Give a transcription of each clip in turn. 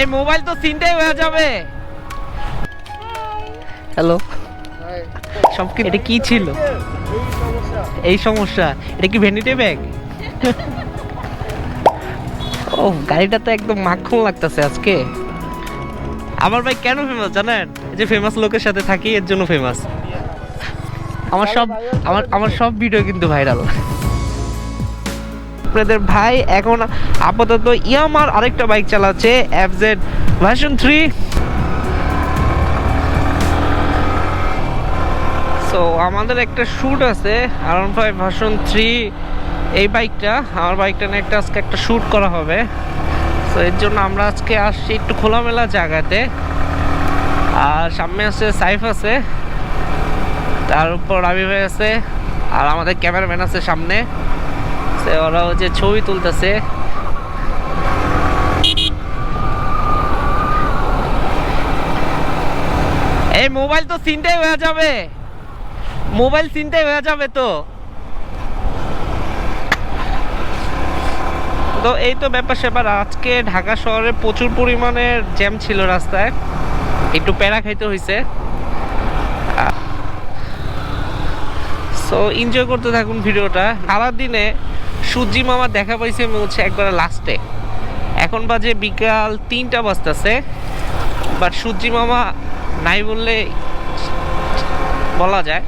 এই মোবাইল তো চিনতেই হয়ে যাবে। হ্যালো। সব কি এটা কি ছিল? এই সমস্যা। এটা কি ভ্যানিটি ব্যাগ ও গাড়িটা তো একদম মাখন লাগতেছে আজকে। আমার ভাই কেন ফেমাস জানেন? এই যে ফেমাস লোকের সাথে থাকি এর জন্য ফেমাস আমার সব আমার আমার সব ভিডিও কিন্তু ভাইরাল আপনাদের ভাই, এখন আপাতত ইয়ামার আরেকটা বাইক চালাচ্ছে এফজেড ভার্সন থ্রি সো আমাদের একটা শ্যুট আছে আরাউন্ড ফাইভ ভার্সন থ্রি এই বাইকটা, আমার বাইকটা নিয়ে একটা আজকে একটা শ্যুট করা হবে। সো এর জন্য আমরা আজকে আসছি একটু খোলামেলা জায়গাতে। আর সামনে আছে সাইফ আছে, তার উপর রাবি ভাই আছে, আর আমাদের ক্যামেরাম্যান আছে সামনে। ওরা যে ছবি তুলতেছে। এই মোবাইল তো চিনতেই হয়ে যাবে। মোবাইল চিনতেই হয়ে যাবে তো। তো এই তো ব্যাপার স্যাপার, আজকে ঢাকা শহরে প্রচুর পরিমাণে জ্যাম ছিল রাস্তায়। একটু প্যারা খাইতে হয়েছে সো এনজয় করতে থাকুন ভিডিওটা। সারাদিনে সূর্যি মামা দেখা পাইছে হচ্ছে একবারে লাস্টে। এখন বাজে বিকাল তিনটা বাজতেছে বাট সূর্যি মামা নাই বললে বলা যায়।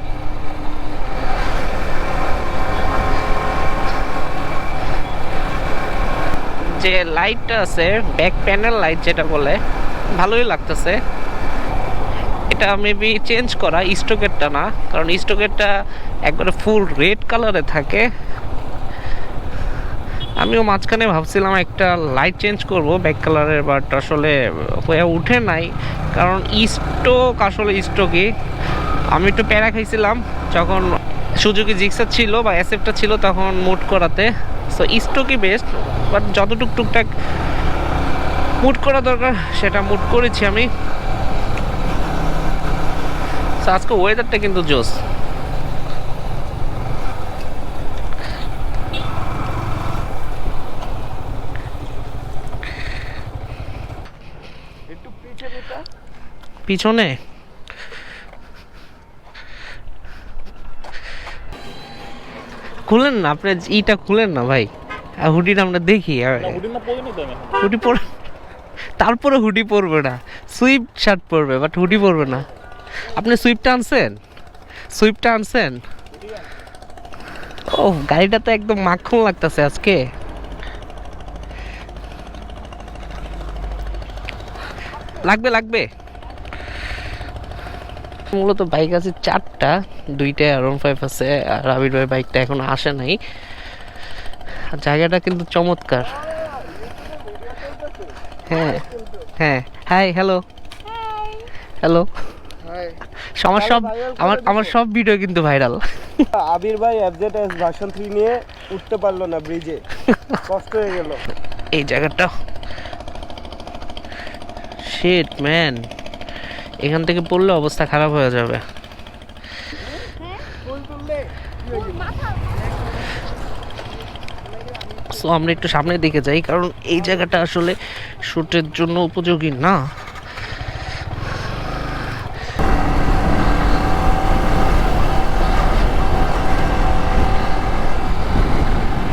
যে লাইটটা আছে ব্যাক প্যানেল লাইট যেটা বলে, ভালোই লাগতেছে। এটা মেবি চেঞ্জ করা স্টকেরটা না, কারণ স্টকেরটা একবারে ফুল রেড কালারে থাকে। আমিও মাঝখানে ভাবছিলাম একটা লাইট চেঞ্জ করব ব্যাক কালারের বাট আসলে হয়ে উঠে নাই। কারণ স্টোক আসলে স্টোকই আমি একটু প্যারা খাইছিলাম, যখন সুযোগী জিক্সার ছিল বা অ্যাসেপটা ছিল তখন মুড করাতে। সো স্টোকই বেস্ট বাট যতটুক টুকটাক মুট করা দরকার, সেটা মুট করেছি আমি। আজকে ওয়েদারটা কিন্তু জোস পিছনে। খুলেন না আপনি ইটা খুলেন না ভাই। হুডিটা আমরা দেখি হুডি পর তারপরে হুডি পরবে না। সুইফট শার্ট পরবে বাট হুডি পরবে না। আপনি সুইফটটা আনছেন? সুইফটটা আনছেন? ও গাড়িটা তো একদম মাখন লাগতেছে আজকে। লাগবে লাগবে। মূলত বাইক আছে চারটা দুইটা আর ফাইভ আছে আর আবির ভাই বাইকটা এখন আসে নাই। জায়গাটা কিন্তু চমৎকার। হ্যাঁ হ্যাঁ হাই হ্যালো হ্যালো আমার সব আমার আমার সব ভিডিও কিন্তু ভাইরাল আবির ভাই এফজেড এস ভার্সন থ্রি নিয়ে উঠতে পারল না ব্রিজে কষ্ট হয়ে গেল। এই জায়গাটা শিট ম্যান এখান থেকে পড়লে অবস্থা খারাপ হয়ে যাবে। সো আমরা একটু সামনের দিকে যাই, কারণ এই জায়গাটা আসলে শুটের জন্য উপযোগী না।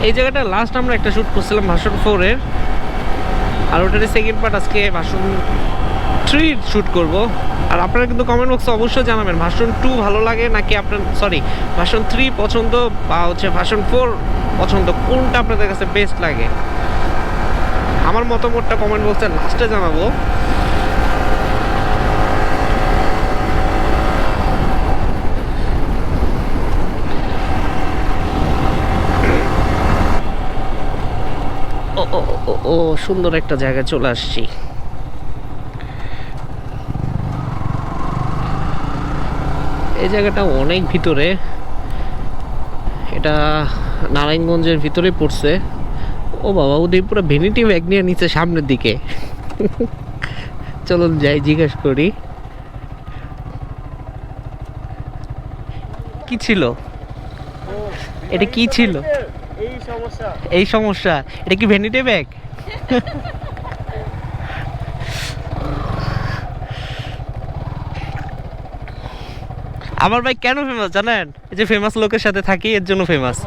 এই জায়গাটা লাস্ট আমরা একটা শ্যুট করছিলাম ভাষণ ফোরের। আর ওটারই সেকেন্ড পার্ট আজকে ভাষণ থ্রি শ্যুট করব। আর আপনারা কিন্তু কমেন্ট বক্সে অবশ্যই জানাবেন ভাষণ টু ভালো লাগে নাকি আপনার সরি ভাষণ থ্রি পছন্দ বা হচ্ছে ভাষণ ফোর পছন্দ? কোনটা আপনাদের কাছে বেস্ট লাগে? আমার মতামতটা কমেন্ট বক্সে লাস্টে জানাব। ও সুন্দর একটা জায়গায় চলে আসছি। এই জায়গাটা অনেক ভিতরে। এটা নারায়ণগঞ্জের ভিতরে পড়ছে। ও বাবা, ওদের পুরো ভ্যানিটি ব্যাগ নিয়ে নিচে সামনের দিকে। চলুন যাই, জিজ্ঞেস করি। কি ছিল? এটা কি ছিল? এই সমস্যা। এই সমস্যা। এটা কি ভ্যানিটি ব্যাগ? আমার ভাই কেন ফেমাস জানেন? এই যে ফেমাস লোকের সাথে থাকি এর জন্য ফেমাস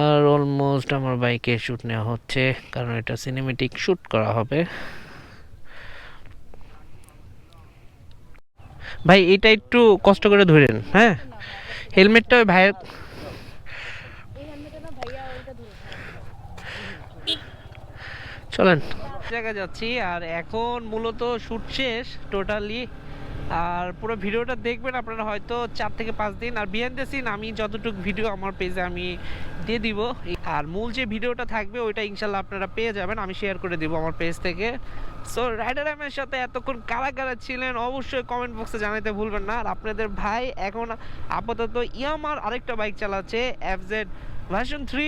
আর অলমোস্ট আমার বাইকে শ্যুট নেওয়া হচ্ছে কারণ এটা সিনেমেটিক শ্যুট করা হবে। ভাই এটা একটু কষ্ট করে ধরেন হ্যাঁ? হেলমেটটা ভাইয়ের চলেন। জায়গায় যাচ্ছি, আর এখন মূলত শুট শেষ টোটালি আর পুরো ভিডিওটা দেখবেন, আপনারা হয়তো চার থেকে পাঁচ দিন, আর বিহাইন্ড দ্য সিন আমি যতটুকু ভিডিও আমার পেজে আমি দিয়ে দিব। আর মূল যে ভিডিওটা থাকবে, ওইটা ইনশাল্লাহ আপনারা পেয়ে যাবেন, আমি শেয়ার করে দিব আমার পেজ থেকে। সো রাইডার এমের সাথে এতক্ষণ কারা কারা ছিলেন, অবশ্যই কমেন্ট বক্সে জানাতে ভুলবেন না। আর আপনাদের ভাই এখন আপাতত ইয়ামার আরেকটা বাইক চালাচ্ছে এফজেড ভার্সন থ্রি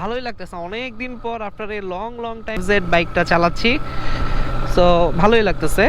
ভালোই লাগতেছে। অনেক দিন পর আপনার এই লং লং টাইম জেড বাইকটা চালাচ্ছি। সো ভালোই লাগতেছে।